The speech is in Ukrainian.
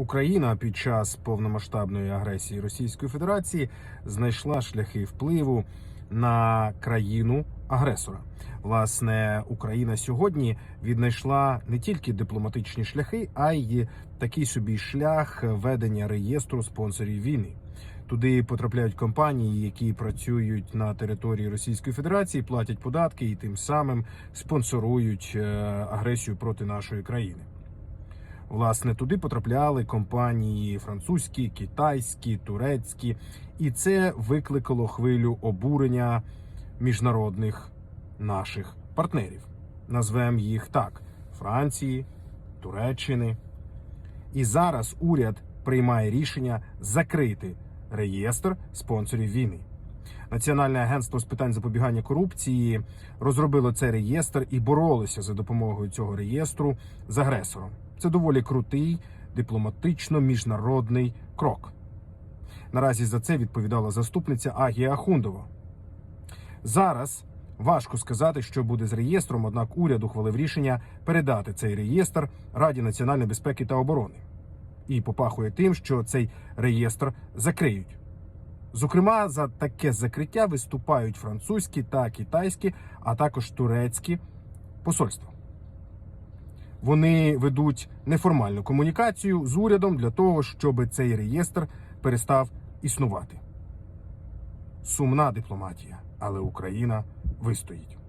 Україна під час повномасштабної агресії Російської Федерації знайшла шляхи впливу на країну агресора. Власне, Україна сьогодні віднайшла не тільки дипломатичні шляхи, а й такий собі шлях ведення реєстру спонсорів війни. Туди потрапляють компанії, які працюють на території Російської Федерації, платять податки і тим самим спонсорують е, агресію проти нашої країни. Власне, туди потрапляли компанії французькі, китайські, турецькі, і це викликало хвилю обурення міжнародних наших партнерів. Назвемо їх так: Франції, Туреччини. І зараз уряд приймає рішення закрити реєстр спонсорів війни. Національне агентство з питань запобігання корупції розробило цей реєстр і боролося за допомогою цього реєстру з агресором. Це доволі крутий дипломатично-міжнародний крок. Наразі за це відповідала заступниця Агія Ахундова. Зараз важко сказати, що буде з реєстром, однак уряд ухвалив рішення передати цей реєстр Раді національної безпеки та оборони і попахує тим, що цей реєстр закриють. Зокрема, за таке закриття виступають французькі та китайські, а також турецькі посольства. Вони ведуть неформальну комунікацію з урядом для того, щоб цей реєстр перестав існувати. Сумна дипломатія, але Україна вистоїть.